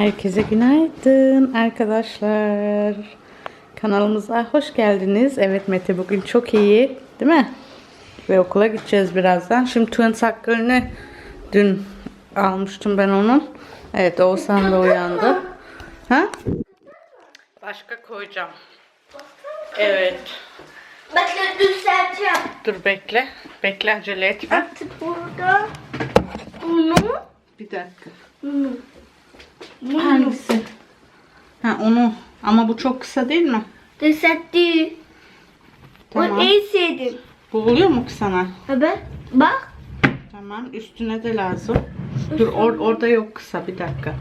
Herkese günaydın arkadaşlar. Kanalımıza hoş geldiniz. Evet Mete bugün çok iyi değil mi? Ve okula gideceğiz birazdan. Şimdi Twins hakkını dün almıştım ben onun. Evet Oğuzhan da uyandı. Ha? Başka koyacağım. Evet. Bakın düzelteceğim. Dur bekle. Bekle acele etme. Artık burada bunu Bir dakika. bunu. Hangisi? Ha onu. Ama bu çok kısa değil mi? Düzeltti. Tamam. O en sevdim. Bu oluyor mu ki sana? Evet. Bak. Tamam üstüne de lazım. Dur or- orada yok kısa bir dakika.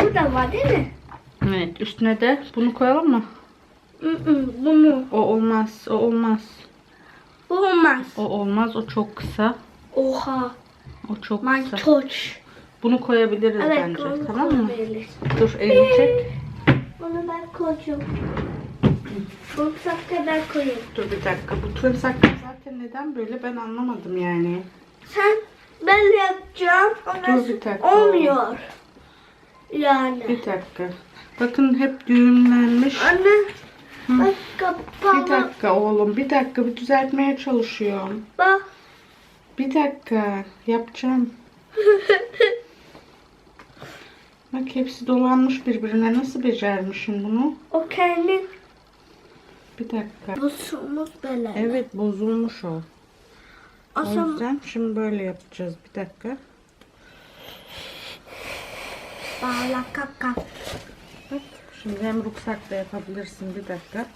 Burada var değil mi? Evet üstüne de bunu koyalım mı? Bunu. O olmaz o olmaz. Bu olmaz. O olmaz o çok kısa. Oha. O çok My kısa. touch. Bunu koyabiliriz Evet. bence onu tamam mı? koyabiliriz. Dur elini çek. Onu ben koyacağım. Bu sakla ben koyayım. Dur bir dakika bu tüm saklı zaten neden böyle ben anlamadım yani. Sen ben yapacağım. Dur bir dakika. olmuyor. Yani. Bir dakika. Bakın hep düğümlenmiş. Anne. Bak Bir kapalı. dakika oğlum bir dakika bir düzeltmeye çalışıyorum. Bak. Bir dakika yapacağım. Bak hepsi dolanmış birbirine. Nasıl becermişim bunu? O kendi Bir dakika. buzumuz böyle. Evet bozulmuş o. O Asam yüzden şimdi böyle yapacağız. Bir dakika. bağla kaka. Bak şimdi hem ruhsak da yapabilirsin. Bir dakika.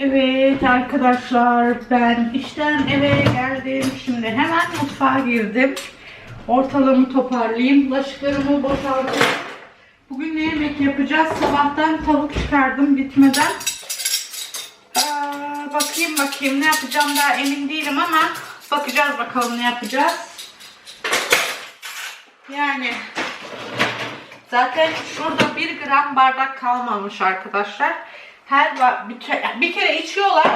Evet arkadaşlar ben işten eve geldim. Şimdi hemen mutfağa girdim. Ortalığımı toparlayayım. Bulaşıklarımı boşaltayım. Yemek yapacağız? Sabahtan tavuk çıkardım bitmeden. Aa, bakayım bakayım ne yapacağım daha emin değilim ama bakacağız bakalım ne yapacağız. Yani zaten şurada bir gram bardak kalmamış arkadaşlar. Her bir, bir kere içiyorlar.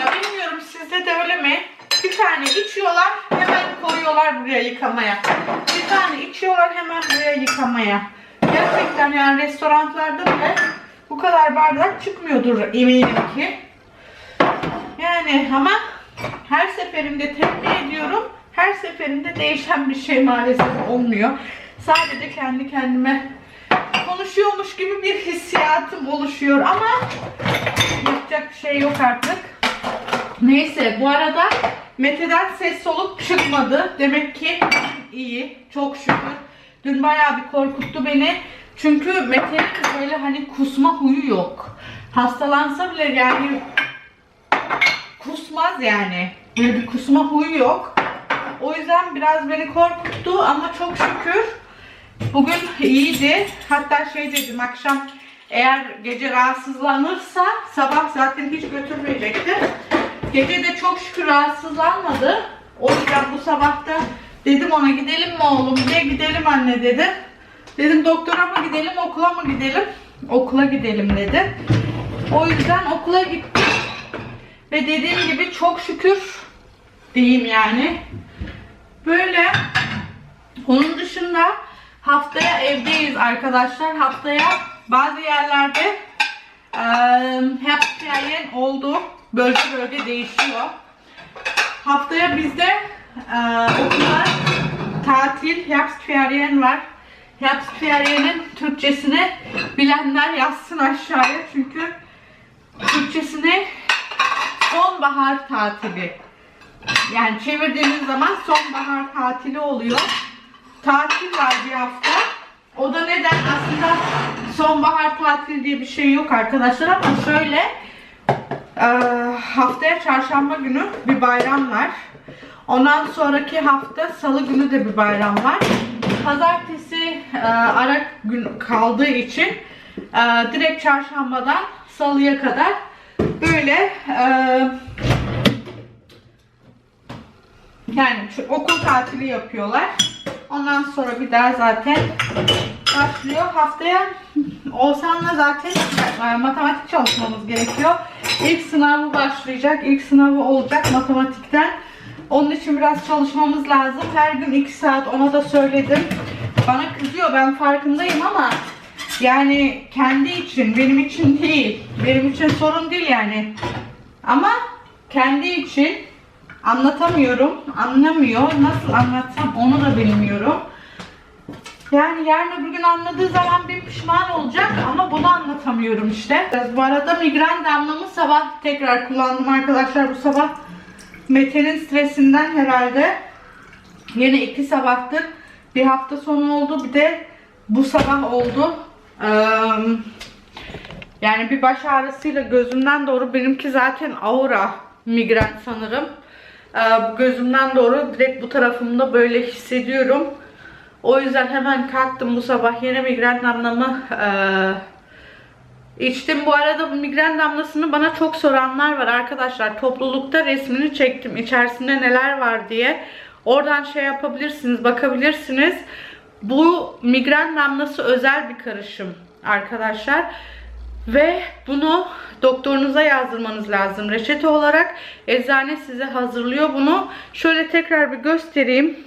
Ya bilmiyorum sizde de öyle mi? Bir tane içiyorlar hemen koyuyorlar buraya yıkamaya. Bir tane içiyorlar hemen buraya yıkamaya. Gerçekten yani restoranlarda bile bu kadar bardak çıkmıyordur eminim ki. Yani ama her seferinde tembih ediyorum. Her seferinde değişen bir şey maalesef olmuyor. Sadece kendi kendime konuşuyormuş gibi bir hissiyatım oluşuyor ama yapacak bir şey yok artık. Neyse bu arada Mete'den ses soluk çıkmadı. Demek ki iyi. Çok şükür. Dün bayağı bir korkuttu beni. Çünkü Mete'nin böyle hani kusma huyu yok. Hastalansa bile yani kusmaz yani. Böyle bir kusma huyu yok. O yüzden biraz beni korkuttu ama çok şükür bugün iyiydi. Hatta şey dedim akşam eğer gece rahatsızlanırsa sabah zaten hiç götürmeyecektim. Gece de çok şükür rahatsızlanmadı. O yüzden bu sabah da dedim ona gidelim mi oğlum diye gidelim anne dedi. Dedim doktora mı gidelim okula mı gidelim? Okula gidelim dedi. O yüzden okula gittim. Ve dediğim gibi çok şükür diyeyim yani. Böyle. Onun dışında haftaya evdeyiz arkadaşlar. Haftaya bazı yerlerde eee hep ferien oldu. Bölge bölge değişiyor. Haftaya bizde eee okullar tatil, Herbstferien var. Herbstferien'in Türkçesini bilenler yazsın aşağıya çünkü Türkçesini sonbahar tatili. Yani çevirdiğiniz zaman sonbahar tatili oluyor. Tatil var bir hafta. O da neden aslında sonbahar tatili diye bir şey yok arkadaşlar ama şöyle haftaya çarşamba günü bir bayram var. Ondan sonraki hafta salı günü de bir bayram var. Pazartesi e, ara gün kaldığı için e, direkt çarşambadan salıya kadar böyle e, yani okul tatili yapıyorlar. Ondan sonra bir daha zaten başlıyor. Haftaya Oğuzhan'la zaten e, matematik çalışmamız gerekiyor. İlk sınavı başlayacak. İlk sınavı olacak matematikten. Onun için biraz çalışmamız lazım. Her gün 2 saat ona da söyledim. bana kızıyor ben farkındayım ama yani kendi için benim için değil. Benim için sorun değil yani. Ama kendi için anlatamıyorum. Anlamıyor. Nasıl anlatsam onu da bilmiyorum. Yani yarın öbür gün anladığı zaman bir pişman olacak ama bunu anlatamıyorum işte. Bu arada migren damlamı sabah tekrar kullandım arkadaşlar bu sabah. Mete'nin stresinden herhalde. Yine iki sabahtır. Bir hafta sonu oldu bir de bu sabah oldu. Yani bir baş ağrısıyla gözümden doğru benimki zaten aura migren sanırım. Bu gözümden doğru direkt bu tarafımda böyle hissediyorum. O yüzden hemen kalktım bu sabah yeni migren damlamı eee, içtim. Bu arada migren damlasını bana çok soranlar var arkadaşlar. Toplulukta resmini çektim içerisinde neler var diye. Oradan şey yapabilirsiniz, bakabilirsiniz. Bu migren damlası özel bir karışım arkadaşlar. Ve bunu doktorunuza yazdırmanız lazım. Reçete olarak eczane size hazırlıyor bunu. Şöyle tekrar bir göstereyim.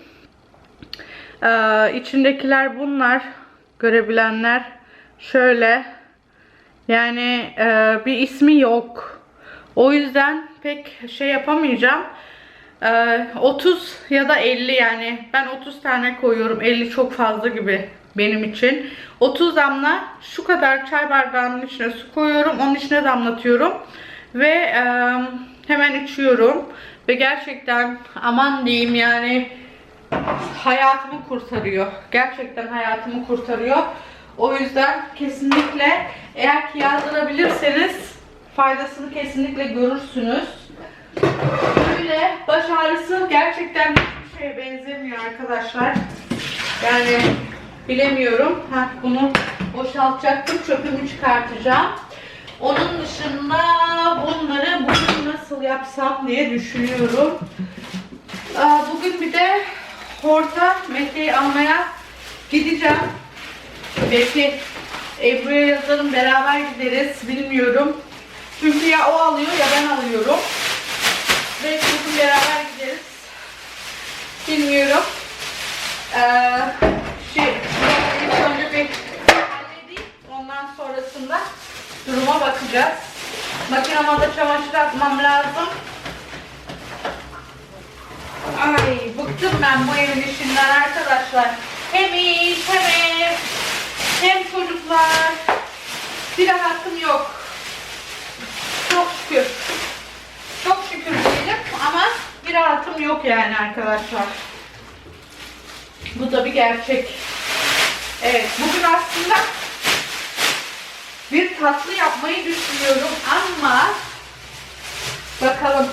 Ee, içindekiler bunlar. Görebilenler şöyle. Yani e, bir ismi yok. O yüzden pek şey yapamayacağım. Ee, 30 ya da 50 yani ben 30 tane koyuyorum 50 çok fazla gibi benim için 30 damla şu kadar çay bardağının içine su koyuyorum onun içine damlatıyorum ve e, hemen içiyorum ve gerçekten aman diyeyim yani hayatımı kurtarıyor gerçekten hayatımı kurtarıyor o yüzden kesinlikle eğer ki yazdırabilirseniz faydasını kesinlikle görürsünüz Böyle baş ağrısı gerçekten hiçbir şeye benzemiyor arkadaşlar. Yani bilemiyorum. Ha, bunu boşaltacaktım. Çöpümü çıkartacağım. Onun dışında bunları bugün nasıl yapsam diye düşünüyorum. Bugün bir de Horta Mete'yi almaya gideceğim. Belki Ebru'ya yazarım beraber gideriz bilmiyorum. Çünkü ya o alıyor ya ben alıyorum. Belki bugün beraber gideriz. Bilmiyorum. Ee, şey, ilk önce bir halledeyim. Ondan sonrasında duruma bakacağız. Makinama da çamaşır atmam lazım. Ay bıktım ben bu evin işinden arkadaşlar. Hem iş hem ev hem çocuklar. Bir rahatım yok. Çok şükür. Çok şükür diyelim ama bir rahatım yok yani arkadaşlar. Bu da bir gerçek. Evet bugün aslında bir tatlı yapmayı düşünüyorum ama bakalım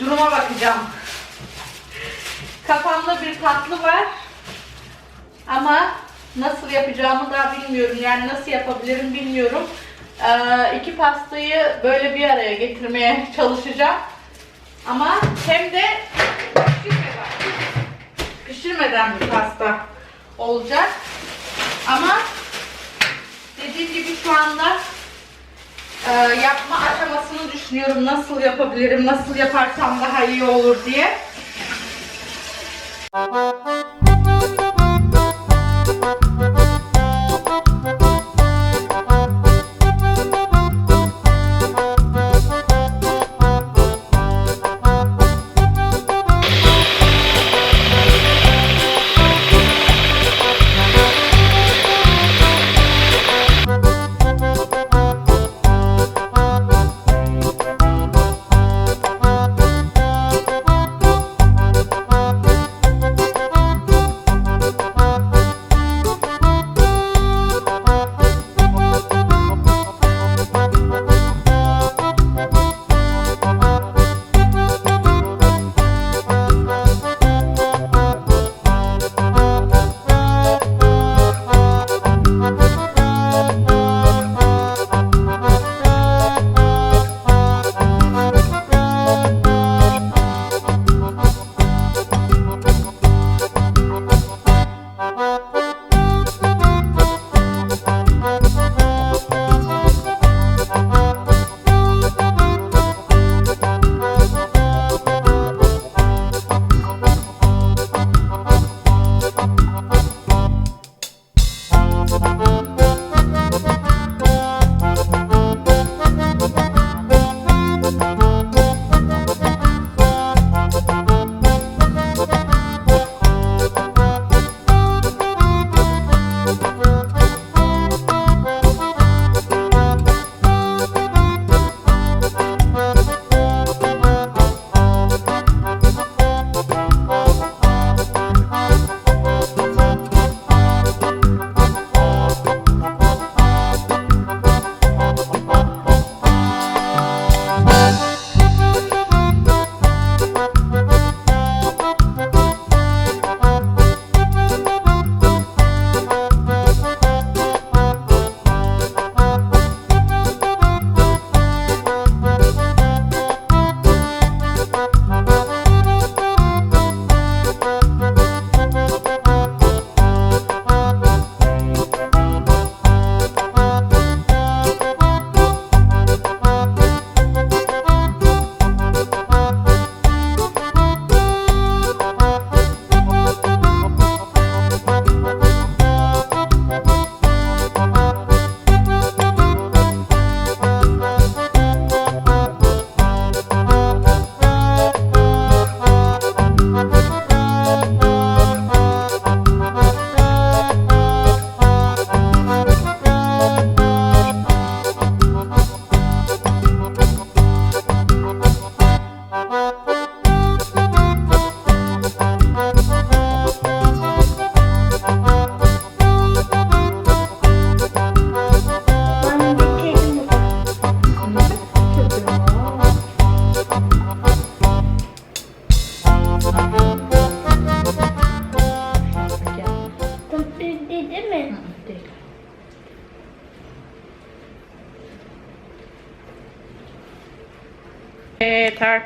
duruma bakacağım. Kafamda bir tatlı var ama nasıl yapacağımı daha bilmiyorum. Yani nasıl yapabilirim bilmiyorum. Ee, iki pastayı böyle bir araya getirmeye çalışacağım. Ama hem de pişirmeden, pişirmeden bir pasta olacak. Ama dediğim gibi şu anda e, yapma aşamasını düşünüyorum. Nasıl yapabilirim, nasıl yaparsam daha iyi olur diye. Música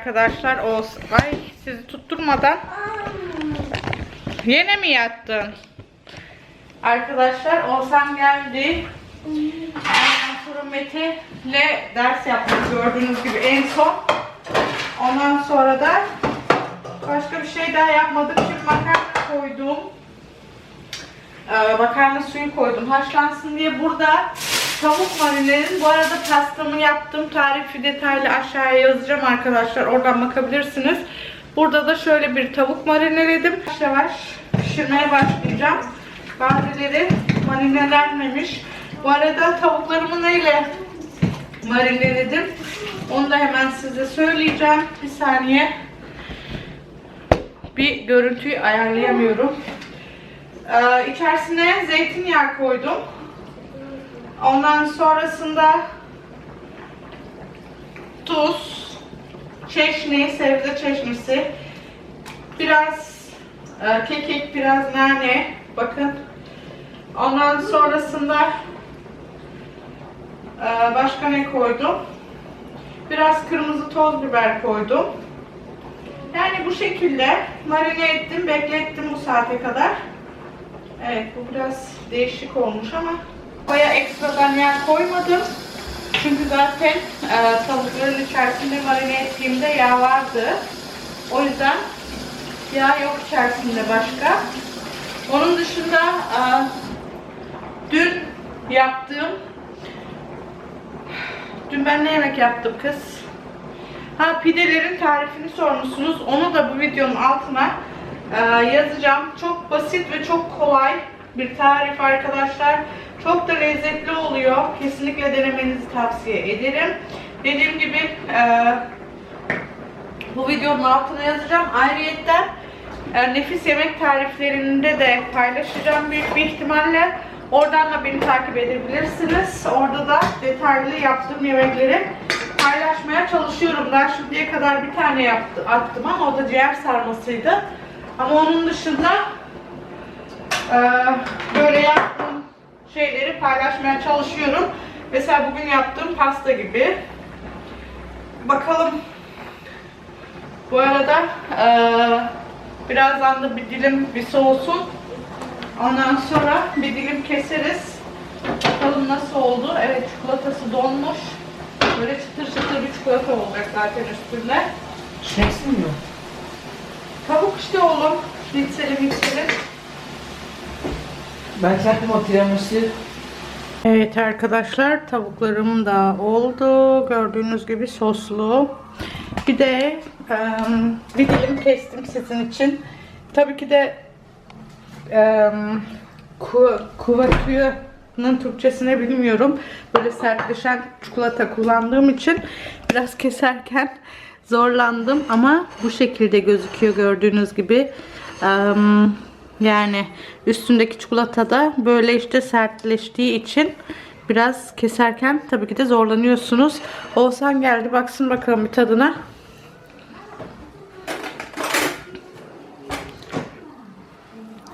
arkadaşlar o ay sizi tutturmadan yine mi yattın? Arkadaşlar Oğuzhan geldi. Ondan sonra Mete ile ders yaptık gördüğünüz gibi en son. Ondan sonra da başka bir şey daha yapmadık. Şimdi makarna koydum. Ee, makarna suyu koydum. Haşlansın diye burada tavuk marineledim. Bu arada pastamı yaptım. Tarifi detaylı aşağıya yazacağım arkadaşlar. Oradan bakabilirsiniz. Burada da şöyle bir tavuk marineledim. Yavaş yavaş pişirmeye başlayacağım. Bazıları marinelenmemiş. Bu arada tavuklarımı neyle marineledim? Onu da hemen size söyleyeceğim. Bir saniye. Bir görüntüyü ayarlayamıyorum. Ee, içerisine zeytinyağı koydum. Ondan sonrasında tuz, çeşni, sebze çeşnisi, biraz e, kekik, biraz nane. Bakın. Ondan sonrasında e, başka ne koydum? Biraz kırmızı toz biber koydum. Yani bu şekilde marine ettim, beklettim bu saate kadar. Evet bu biraz değişik olmuş ama baya ekstradan yağ koymadım. Çünkü zaten e, tavukların içerisinde marine ettiğimde yağ vardı. O yüzden yağ yok içerisinde başka. Onun dışında e, dün yaptığım dün ben ne yemek yaptım kız? Ha pidelerin tarifini sormuşsunuz. Onu da bu videonun altına e, yazacağım. Çok basit ve çok kolay bir tarif arkadaşlar. Çok da lezzetli oluyor. Kesinlikle denemenizi tavsiye ederim. Dediğim gibi e, bu videonun altına yazacağım. Ayrıyetten e, nefis yemek tariflerinde de paylaşacağım büyük bir ihtimalle. Oradan da beni takip edebilirsiniz. Orada da detaylı yaptığım yemekleri paylaşmaya çalışıyorum. Daha şimdiye kadar bir tane yaptı, attım ama o da ciğer sarmasıydı. Ama onun dışında e, böyle paylaşmaya çalışıyorum. Mesela bugün yaptığım pasta gibi. Bakalım. Bu arada e, birazdan da bir dilim bir soğusun. Ondan sonra bir dilim keseriz. Bakalım nasıl oldu. Evet çikolatası donmuş. Böyle çıtır çıtır bir çikolata olacak zaten üstünde. Şeneksin mi? Tavuk işte oğlum. Mikseli mikseli. Ben kendim o tiramisu Evet arkadaşlar tavuklarım da oldu. Gördüğünüz gibi soslu. Bir de em, bir dilim kestim sizin için. Tabii ki de um, kuvatüyünün Türkçesini bilmiyorum. Böyle sertleşen çikolata kullandığım için biraz keserken zorlandım ama bu şekilde gözüküyor gördüğünüz gibi. Em, yani üstündeki çikolata da böyle işte sertleştiği için biraz keserken tabii ki de zorlanıyorsunuz. Oğuzhan geldi baksın bakalım bir tadına.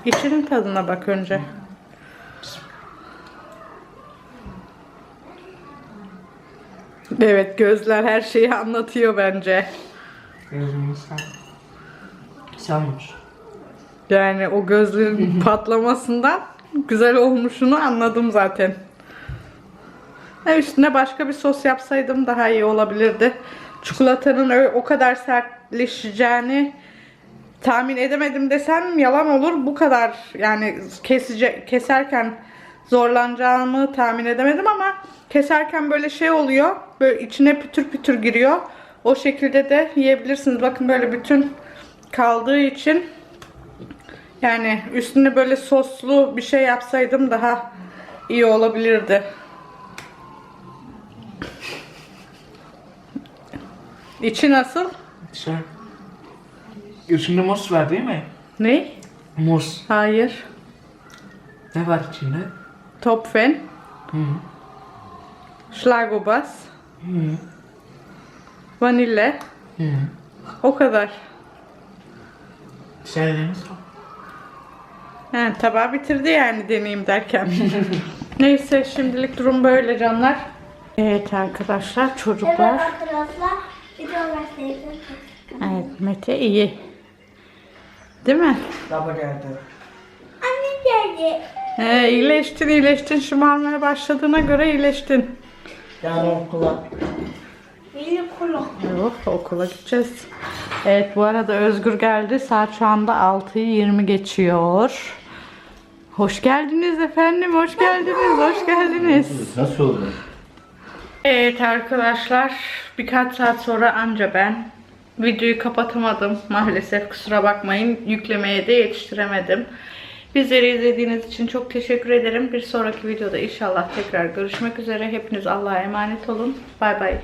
İçinin tadına bak önce. Evet gözler her şeyi anlatıyor bence. Gözümü sen. Sanmış. Yani o gözlerin patlamasından güzel olmuşunu anladım zaten. Ha, üstüne başka bir sos yapsaydım daha iyi olabilirdi. Çikolatanın öyle o kadar sertleşeceğini tahmin edemedim desem yalan olur. Bu kadar yani kesice, keserken zorlanacağımı tahmin edemedim ama keserken böyle şey oluyor. Böyle içine pütür pütür giriyor. O şekilde de yiyebilirsiniz. Bakın böyle bütün kaldığı için yani üstüne böyle soslu bir şey yapsaydım daha iyi olabilirdi. İçi nasıl? Sen. Üstünde muz var değil mi? Ne? Muz. Hayır. Ne var içinde? Topfen, Hı. Schlagobas, Hı vanilya. Hı. O kadar. Sen elini sok. He, tabağı bitirdi yani deneyim derken. Neyse şimdilik durum böyle canlar. Evet arkadaşlar Evet çocuklar. arkadaşlar. Evet Mete iyi. Değil mi? Baba geldi. Anne geldi. He, iyileştin iyileştin. Şımarmaya başladığına göre iyileştin. Yarın okula. Benim kulağım. Yok okula gideceğiz. Evet bu arada Özgür geldi. Saat şu anda 6'yı 20 geçiyor. Hoş geldiniz efendim. Hoş geldiniz. Hoş geldiniz. Nasıl oldu? Evet arkadaşlar birkaç saat sonra anca ben videoyu kapatamadım maalesef kusura bakmayın yüklemeye de yetiştiremedim. Bizleri izlediğiniz için çok teşekkür ederim. Bir sonraki videoda inşallah tekrar görüşmek üzere. Hepiniz Allah'a emanet olun. Bay bay.